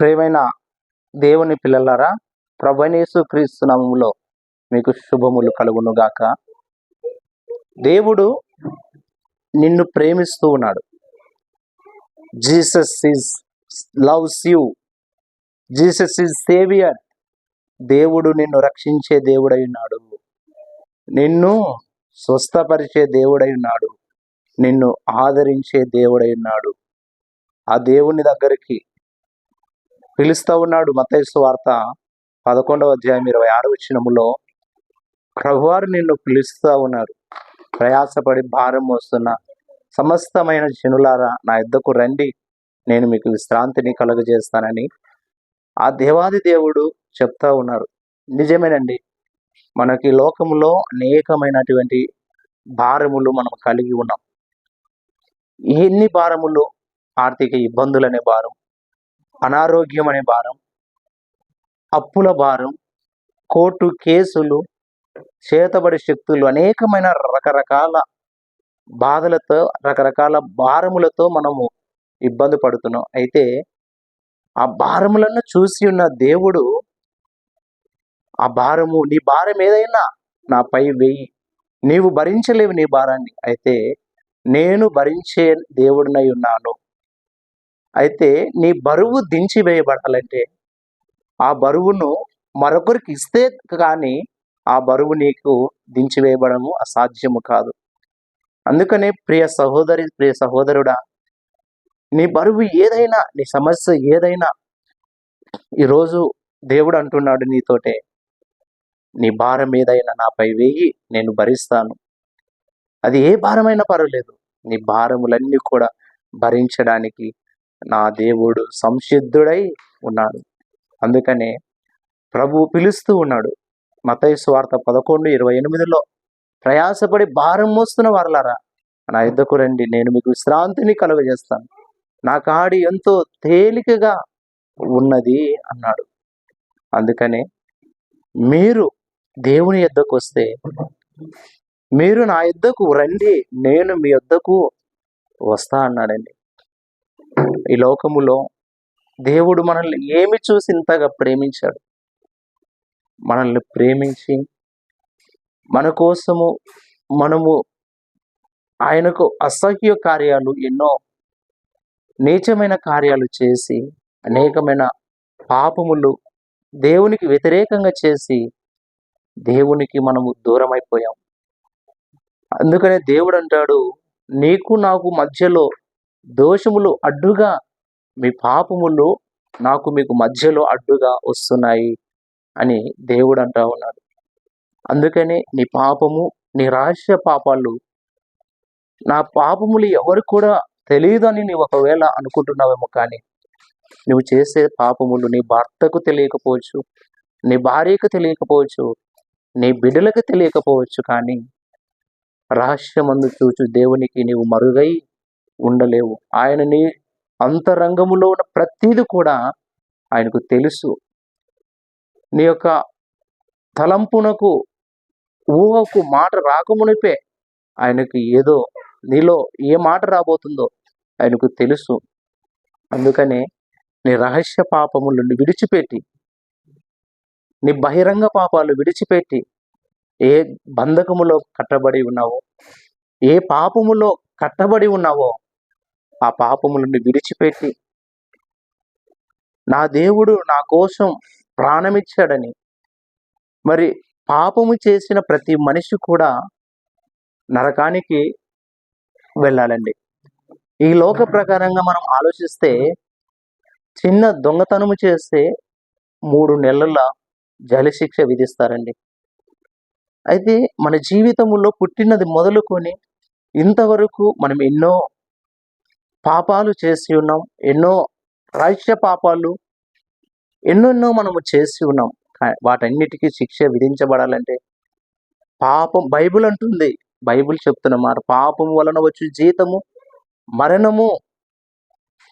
ప్రేమైన దేవుని పిల్లలారా ప్రభనేసు క్రీస్తు నామములో మీకు శుభములు కలుగునుగాక. దేవుడు నిన్ను ప్రేమిస్తూ ఉన్నాడు. Jesus is loves you. Jesus is saviour. దేవుడు నిన్ను రక్షించే దేవుడై ఉన్నాడు. నిన్ను స్వస్థపరిచే దేవుడై ఉన్నాడు. నిన్ను ఆదరించే దేవుడై ఉన్నాడు. ఆ దేవుని దగ్గరికి పిలుస్తూ ఉన్నాడు మతైసు వార్త పదకొండవ అధ్యాయం ఇరవై ఆరు వచ్చినములో ప్రభువారు నిన్ను పిలుస్తూ ఉన్నారు. ప్రయాసపడి భారం మోస్తున్న సమస్తమైన జనులారా నా ఇద్దకు రండి. నేను మీకు విశ్రాంతిని కలుగజేస్తానని ఆ దేవాది దేవుడు చెప్తా ఉన్నారు. నిజమేనండి. మనకి లోకములో అనేకమైనటువంటి భారములు మనం కలిగి ఉన్నాం. ఎన్ని భారములు? ఆర్థిక ఇబ్బందులనే భారం. అనారోగ్యం అనే భారం అప్పుల భారం కోర్టు కేసులు చేతబడి శక్తులు అనేకమైన రకరకాల బాధలతో రకరకాల భారములతో మనము ఇబ్బంది పడుతున్నాం. అయితే ఆ భారములను చూసి ఉన్న దేవుడు ఆ భారము నీ భారం ఏదైనా నాపై వెయ్యి నీవు భరించలేవు నీ భారాన్ని. అయితే నేను భరించే దేవుడినై ఉన్నాను. అయితే నీ బరువు దించి వేయబడాలంటే ఆ బరువును మరొకరికి ఇస్తే కానీ ఆ బరువు నీకు దించి వేయబడము అసాధ్యము కాదు. అందుకనే ప్రియ సహోదరి ప్రియ సహోదరుడా నీ బరువు ఏదైనా నీ సమస్య ఏదైనా ఈరోజు దేవుడు అంటున్నాడు నీతోటే నీ భారం ఏదైనా నాపై వేయి నేను భరిస్తాను. అది ఏ భారమైనా పర్వాలేదు. నీ భారములన్నీ కూడా భరించడానికి నా దేవుడు సంసిద్ధుడై ఉన్నాడు. అందుకనే ప్రభు పిలుస్తూ ఉన్నాడు. మతయ స్వార్థ పదకొండు ఇరవై ఎనిమిదిలో ప్రయాసపడి భారం మోస్తున్న వారలారా నా ఇద్దకు రండి నేను మీకు విశ్రాంతిని కలుగజేస్తాను. నా కాడి ఎంతో తేలికగా ఉన్నది అన్నాడు. అందుకనే మీరు దేవుని యొద్దకు వస్తే మీరు నా యుద్ధకు రండి నేను మీ యొద్దకు వస్తా అన్నాడండి. ఈ లోకములో దేవుడు మనల్ని ఏమి చూసి ఇంతగా ప్రేమించాడు? మనల్ని ప్రేమించి మన కోసము మనము ఆయనకు అసహ్య కార్యాలు ఎన్నో నీచమైన కార్యాలు చేసి అనేకమైన పాపములు దేవునికి వ్యతిరేకంగా చేసి దేవునికి మనము దూరం అయిపోయాం అందుకనే దేవుడు అంటాడు నీకు నాకు మధ్యలో దోషములు అడ్డుగా మీ పాపములు నాకు మీకు మధ్యలో అడ్డుగా వస్తున్నాయి అని దేవుడు అంటా ఉన్నాడు. అందుకనే నీ పాపము నీ రహస్య పాపాలు నా పాపములు ఎవరు కూడా తెలియదని నీవు ఒకవేళ అనుకుంటున్నావేమో కానీ నువ్వు చేసే పాపములు నీ భర్తకు తెలియకపోవచ్చు నీ భార్యకు తెలియకపోవచ్చు నీ బిడ్డలకు తెలియకపోవచ్చు కానీ రహస్యమందు చూచు దేవునికి నీవు మరుగై ఉండలేవు. ఆయనని అంతరంగములో ఉన్న ప్రతిది కూడా ఆయనకు తెలుసు. నీ యొక్క తలంపునకు ఊహకు మాట రాకమునిపే ఆయనకు ఏదో నీలో ఏ మాట రాబోతుందో ఆయనకు తెలుసు. అందుకనే నీ రహస్య పాపములను విడిచిపెట్టి నీ బహిరంగ పాపాలు విడిచిపెట్టి ఏ బంధకములో కట్టబడి ఉన్నావో ఏ పాపములో కట్టబడి ఉన్నావో ఆ పాపములను విడిచిపెట్టి నా దేవుడు నా కోసం ప్రాణమిచ్చాడని. మరి పాపము చేసిన ప్రతి మనిషి కూడా నరకానికి వెళ్ళాలండి. ఈ లోక ప్రకారంగా మనం ఆలోచిస్తే చిన్న దొంగతనము చేస్తే మూడు నెలల జలశిక్ష శిక్ష విధిస్తారండి. అయితే మన జీవితంలో పుట్టినది మొదలుకొని ఇంతవరకు మనం ఎన్నో పాపాలు చేసి ఉన్నాం. ఎన్నో రాజ్య పాపాలు ఎన్నెన్నో మనము చేసి ఉన్నాం. కా- వాటన్నిటికీ శిక్ష విధించబడాలంటే పాపం బైబిల్ అంటుంది. బైబిల్ చెప్తున్నమాట పాపం వలన వచ్చి జీతము మరణము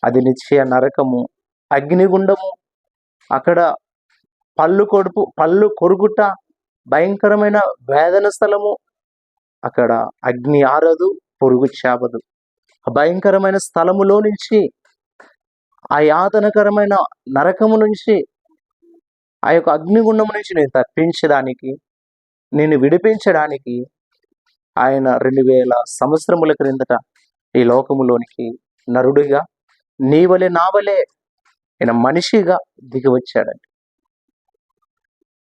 అది నిశ్చయ నరకము అగ్నిగుండము అక్కడ పళ్ళు కొడుపు పళ్ళు కొరుకుట భయంకరమైన వేదన స్థలము అక్కడ అగ్ని ఆరదు పొరుగు చేపదు. భయంకరమైన స్థలములో నుంచి ఆ యాతనకరమైన నరకము నుంచి ఆ యొక్క అగ్నిగుండము నుంచి నేను తప్పించడానికి నేను విడిపించడానికి ఆయన రెండు వేల సంవత్సరముల క్రిందట ఈ లోకములోనికి నరుడిగా నీవలే నావలే ఆయన మనిషిగా దిగి వచ్చాడండి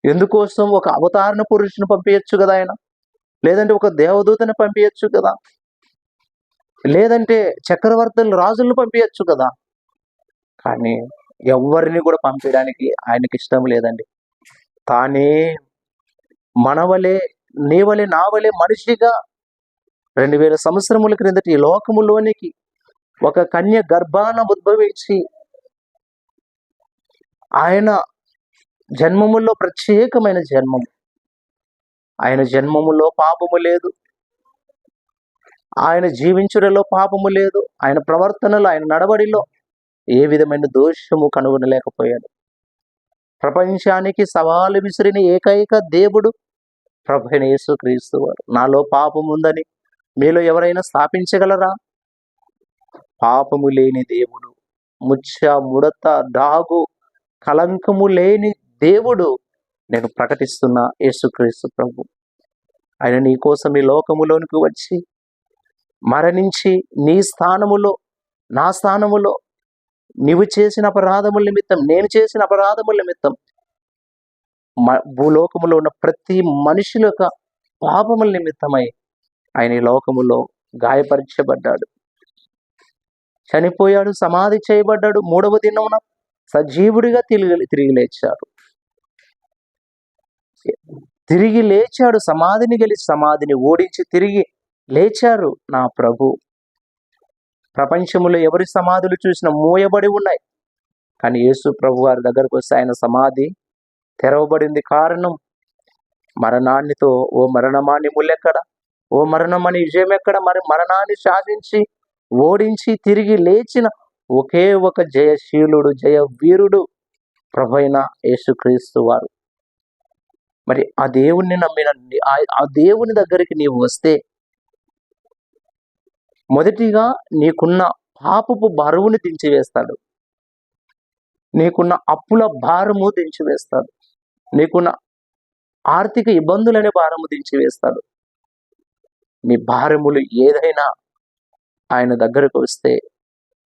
ఎందుకోసం ఒక అవతారణ పురుషుని పంపించచ్చు కదా ఆయన? లేదంటే ఒక దేవదూతను పంపించచ్చు కదా? లేదంటే చక్రవర్తులు రాజులను పంపించచ్చు కదా. కానీ ఎవరిని కూడా పంపించడానికి ఆయనకి ఇష్టం లేదండి. తానే మనవలే నీవలే నావలే మనిషిగా రెండు వేల సంవత్సరముల క్రిందటి ఈ లోకములోనికి ఒక కన్య గర్భాన ఉద్భవించి ఆయన జన్మముల్లో ప్రత్యేకమైన జన్మము ఆయన జన్మములో పాపము లేదు. ఆయన జీవించుటలో పాపము లేదు ఆయన ప్రవర్తనలో ఆయన నడబడిలో ఏ విధమైన దోషము కనుగొనలేకపోయాడు. ప్రపంచానికి సవాలు విసిరిన ఏకైక దేవుడు ప్రభుని యేసుక్రీస్తు వారు. నాలో పాపం ఉందని మీలో ఎవరైనా స్థాపించగలరా? పాపము లేని దేవుడు ముచ్చ ముడత దాగు కలంకము లేని దేవుడు నేను ప్రకటిస్తున్న యేసుక్రీస్తు ప్రభు. ఆయన నీ కోసం ఈ లోకములోనికి వచ్చి మరణించి నీ స్థానములో నా స్థానములో నీవు చేసిన అపరాధముల నిమిత్తం నేను చేసిన అపరాధముల నిమిత్తం భూలోకములో ఉన్న ప్రతి మనుషుల యొక్క పాపముల నిమిత్తమై ఆయన ఈ లోకములో గాయపరచబడ్డాడు. చనిపోయాడు సమాధి చేయబడ్డాడు మూడవ దినమున సజీవుడిగా తిరిగి తిరిగి లేచాడు. తిరిగి లేచాడు సమాధిని గెలిచి సమాధిని ఓడించి తిరిగి లేచారు నా ప్రభు. ప్రపంచంలో ఎవరి సమాధులు చూసినా మూయబడి ఉన్నాయి. కానీ యేసు ప్రభు వారి దగ్గరకు వస్తే ఆయన సమాధి తెరవబడింది కారణం మరణాన్నితో ఓ మరణమాని ముల్లెక్కడ? ఓ మరణమని విజయం ఎక్కడ మరి మరణాన్ని శాసించి ఓడించి తిరిగి లేచిన ఒకే ఒక జయశీలుడు జయ వీరుడు ప్రభైన యేసుక్రీస్తు వారు. మరి ఆ దేవుణ్ణి నమ్మిన ఆ దేవుని దగ్గరికి నీవు వస్తే మొదటిగా నీకున్న పాపపు బరువుని దించివేస్తాడు. నీకున్న అప్పుల భారము దించివేస్తాడు. నీకున్న ఆర్థిక ఇబ్బందులనే భారము దించివేస్తాడు. మీ భారములు ఏదైనా ఆయన దగ్గరకు వస్తే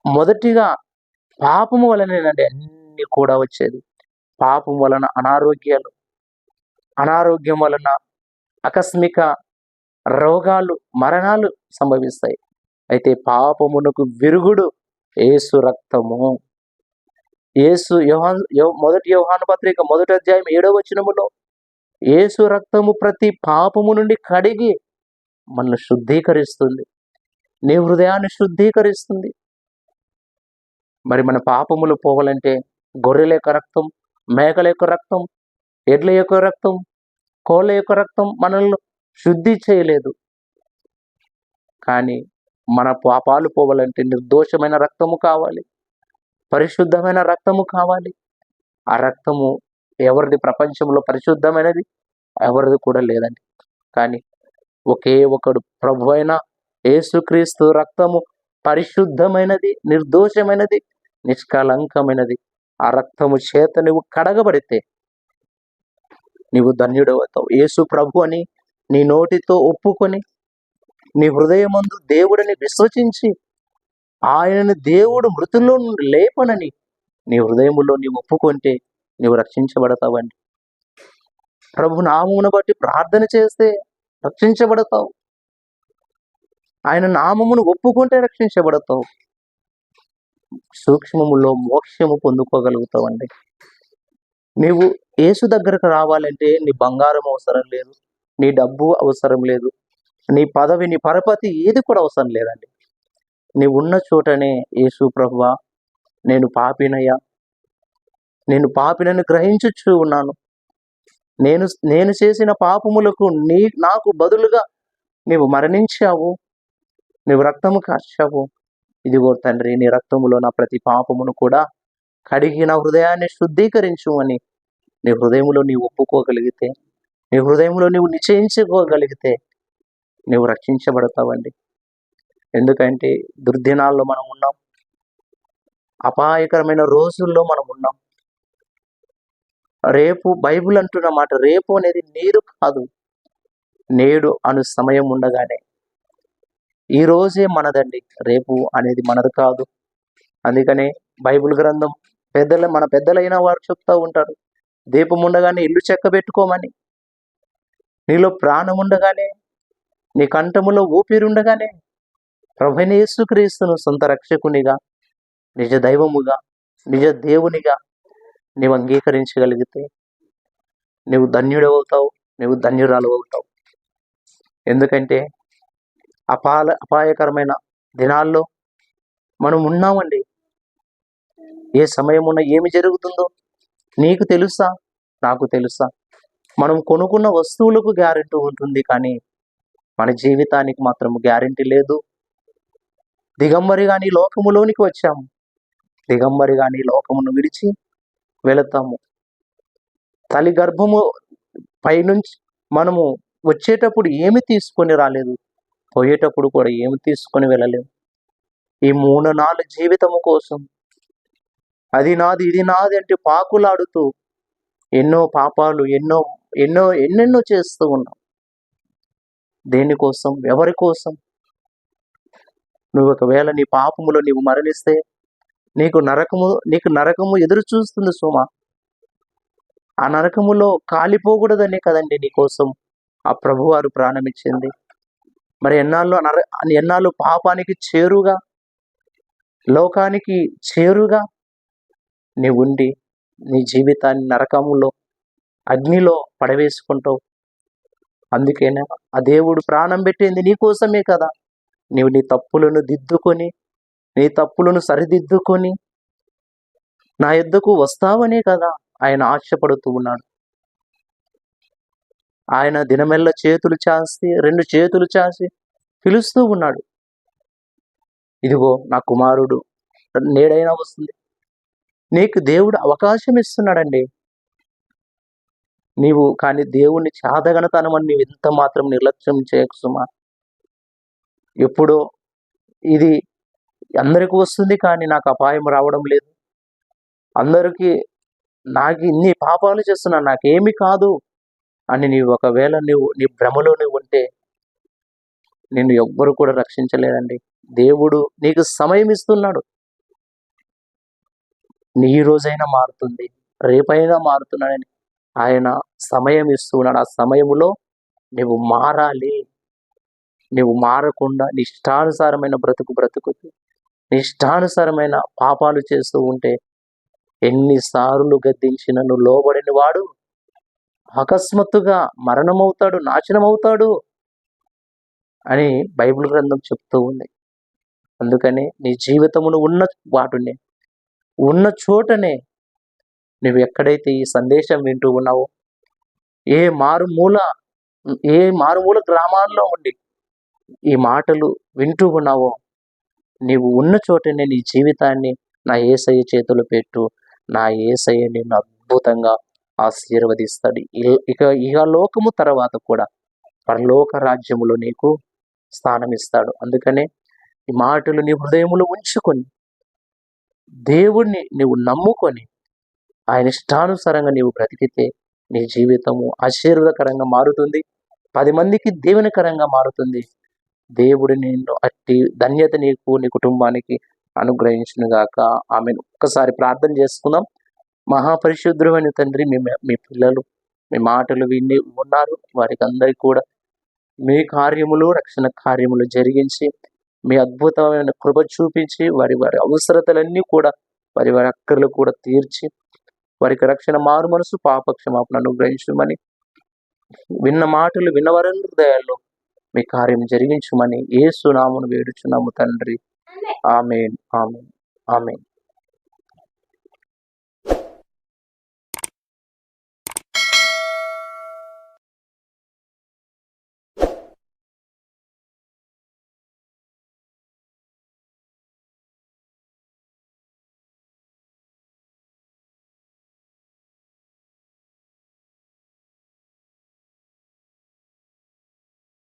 మొదటిగా పాపము వలనేనండి అన్ని కూడా వచ్చేది. పాపం వలన అనారోగ్యాలు అనారోగ్యం వలన ఆకస్మిక రోగాలు మరణాలు సంభవిస్తాయి. అయితే పాపమునకు విరుగుడు ఏసు రక్తము. ఏసు యోహాన్ మొదటి యోహాను పత్రిక మొదటి అధ్యాయం ఏడవ వచనములో ఏసు రక్తము ప్రతి పాపము నుండి కడిగి మనల్ని శుద్ధీకరిస్తుంది. నీ హృదయాన్ని శుద్ధీకరిస్తుంది. మరి మన పాపములు పోవాలంటే గొర్రెల యొక్క రక్తం మేకల యొక్క రక్తం ఎడ్ల యొక్క రక్తం కోళ్ళ యొక్క రక్తం మనల్ని శుద్ధి చేయలేదు. కానీ మన పాపాలు పోవాలంటే నిర్దోషమైన రక్తము కావాలి. పరిశుద్ధమైన రక్తము కావాలి. ఆ రక్తము ఎవరిది ప్రపంచంలో పరిశుద్ధమైనది? ఎవరిది కూడా లేదండి. కానీ ఒకే ఒకడు ప్రభు అయిన యేసుక్రీస్తు రక్తము పరిశుద్ధమైనది నిర్దోషమైనది నిష్కలంకమైనది ఆ రక్తము చేత నువ్వు కడగబడితే నీవు ధన్యుడవుతావు. యేసు ప్రభు అని నీ నోటితో ఒప్పుకొని నీ హృదయమందు దేవుడిని విశ్వసించి ఆయనని దేవుడు మృతుల్లో నుండి లేపనని నీ హృదయములో నీవు ఒప్పుకుంటే నీవు రక్షించబడతావండి. ప్రభు నామమును బట్టి ప్రార్థన చేస్తే రక్షించబడతావు. ఆయన నామమును ఒప్పుకుంటే రక్షించబడతావు. సూక్ష్మములో మోక్షము పొందుకోగలుగుతావండి. నీవు యేసు దగ్గరకు రావాలంటే నీ బంగారం అవసరం లేదు. నీ డబ్బు అవసరం లేదు. నీ పదవి నీ పరపతి ఏది కూడా అవసరం లేదండి. నీవు ఉన్న చోటనే యేసు ప్రభువా నేను పాపినయ్యా. నేను పాపినని గ్రహించుచు ఉన్నాను. నేను నేను చేసిన పాపములకు నీ నాకు బదులుగా నీవు మరణించావు. నీవు రక్తము కాచావు. ఇదిగో తండ్రి నీ రక్తములో నా ప్రతి పాపమును కూడా కడిగి నా హృదయాన్ని శుద్ధీకరించు అని నీ హృదయంలో నీవు ఒప్పుకోగలిగితే నీ హృదయంలో నీవు నిశ్చయించుకోగలిగితే నువ్వు రక్షించబడతావండి. ఎందుకంటే దుర్దినాల్లో మనం ఉన్నాం. అపాయకరమైన రోజుల్లో మనం ఉన్నాం. రేపు బైబిల్ అంటున్న మాట రేపు అనేది నీరు కాదు. నేడు అను సమయం ఉండగానే. ఈ రోజే మనదండి. రేపు అనేది మనది కాదు. అందుకనే బైబిల్ గ్రంథం పెద్దల మన పెద్దలైన వారు చెప్తూ ఉంటారు. దీపం ఉండగానే ఇల్లు చెక్క పెట్టుకోమని. నీలో ప్రాణం ఉండగానే నీ కంఠములో ఊపిరుండగానే ఉండగానే యేసుక్రీస్తును సొంత రక్షకునిగా నిజ దైవముగా నిజ దేవునిగా నీవు అంగీకరించగలిగితే నువ్వు ధన్యుడవుతావు నువ్వు ధన్యురాలు అవుతావు ఎందుకంటే అపాల అపాయకరమైన దినాల్లో మనం ఉన్నామండి. ఏ సమయమున ఏమి జరుగుతుందో నీకు తెలుసా? నాకు తెలుసా. మనం కొనుక్కున్న వస్తువులకు గ్యారెంటీ ఉంటుంది కానీ మన జీవితానికి మాత్రం గ్యారెంటీ లేదు. దిగంబరిగా నీ లోకములోనికి వచ్చాము. దిగంబరిగా నీ లోకమును విడిచి వెళతాము. తల్లి గర్భము పైనుంచి మనము వచ్చేటప్పుడు ఏమి తీసుకొని రాలేదు. పోయేటప్పుడు కూడా ఏమి తీసుకొని వెళ్ళలేము. ఈ మూడు నాలుగు జీవితము కోసం అది నాది ఇది నాది అంటే పాకులాడుతూ ఎన్నో పాపాలు ఎన్నో ఎన్నో ఎన్నెన్నో చేస్తూ ఉన్నాం. దేనికోసం ఎవరి కోసం? నువ్వు ఒకవేళ నీ పాపములో నీవు మరణిస్తే నీకు నరకము నీకు నరకము ఎదురు చూస్తుంది సోమ. ఆ నరకములో కాలిపోకూడదనే కదండి నీకోసం ఆ ప్రభువారు ప్రాణమిచ్చింది. మరి ఎన్నాళ్ళు నర ఎన్నాళ్ళు పాపానికి చేరుగా లోకానికి చేరుగా నీ ఉండి నీ జీవితాన్ని నరకములో అగ్నిలో పడవేసుకుంటావు. అందుకేనా? ఆ దేవుడు ప్రాణం పెట్టింది నీ కోసమే కదా. నీవు నీ తప్పులను దిద్దుకొని నీ తప్పులను సరిదిద్దుకొని నా ఎద్దకు వస్తావనే కదా ఆయన ఆశపడుతూ ఉన్నాడు. ఆయన దినమెల్ల చేతులు చాసి రెండు చేతులు చాసి పిలుస్తూ ఉన్నాడు. ఇదిగో నా కుమారుడు నేడైనా వస్తుంది. నీకు దేవుడు అవకాశం ఇస్తున్నాడండి. నీవు కానీ దేవుణ్ణి చాదగనతనమని నీవు ఎంత మాత్రం నిర్లక్ష్యం చేయకు సుమా. ఎప్పుడో ఇది అందరికీ వస్తుంది కానీ నాకు అపాయం రావడం లేదు. అందరికీ నాకు ఇన్ని పాపాలు చేస్తున్నా నాకేమి కాదు అని నీవు ఒకవేళ నువ్వు నీ భ్రమలో నువ్వు ఉంటే నిన్ను ఎవ్వరు కూడా రక్షించలేదండి దేవుడు నీకు సమయం ఇస్తున్నాడు. నీ రోజైనా మారుతుంది. రేపైనా మారుతున్నాడని ఆయన సమయం ఇస్తున్నాడు. ఆ సమయంలో నువ్వు మారాలి. నువ్వు మారకుండా నిష్టానుసారమైన బ్రతుకు బ్రతుకుతూ నిష్టానుసారమైన పాపాలు చేస్తూ ఉంటే ఎన్నిసార్లు గద్దించిన నువ్వు లోబడిన వాడు అకస్మాత్తుగా మరణమవుతాడు నాశనమవుతాడు అని బైబిల్ గ్రంథం చెప్తూ ఉంది. అందుకని నీ జీవితమును ఉన్న వాటిని ఉన్న చోటనే నువ్వు ఎక్కడైతే ఈ సందేశం వింటూ ఉన్నావో ఏ మారుమూల ఏ మారుమూల గ్రామాల్లో ఉండి ఈ మాటలు వింటూ ఉన్నావో నీవు ఉన్న చోటనే నీ జీవితాన్ని నా ఏసయ్య చేతులు పెట్టు. నా ఏసయ్య నిన్ను అద్భుతంగా ఆశీర్వదిస్తాడు. ఇక ఇక లోకము తర్వాత కూడా పరలోక రాజ్యములో నీకు స్థానం ఇస్తాడు అందుకనే ఈ మాటలు నీ హృదయములు ఉంచుకొని దేవుణ్ణి నీవు నమ్ముకొని ఆయన ఇష్టానుసారంగా నీవు బ్రతికితే నీ జీవితము ఆశీర్వదకరంగా మారుతుంది. పది మందికి దేవునికరంగా మారుతుంది. దేవుడు నిన్ను అట్టి ధన్యత నీకు నీ కుటుంబానికి అనుగ్రహించును గాక ఆమె ఒక్కసారి ప్రార్థన చేసుకుందాం. మహాపరిశుద్ధుడైన తండ్రి మీ మీ పిల్లలు మీ మాటలు విని ఉన్నారు. వారికి అందరికీ కూడా మీ కార్యములు రక్షణ కార్యములు జరిగించి మీ అద్భుతమైన కృప చూపించి వారి వారి అవసరతలన్నీ కూడా వారి వారి అక్కర్లు కూడా తీర్చి వారికి రక్షణ మారు మనసు పాపక్షమాపణ అనుగ్రహించమని. విన్న మాటలు విన్నవరం హృదయాల్లో మీ కార్యం జరిగించమని ఏ సునామును వేడుచున్నాము తండ్రి. ఆమెన్. ఆమెన్. ఆమెన్.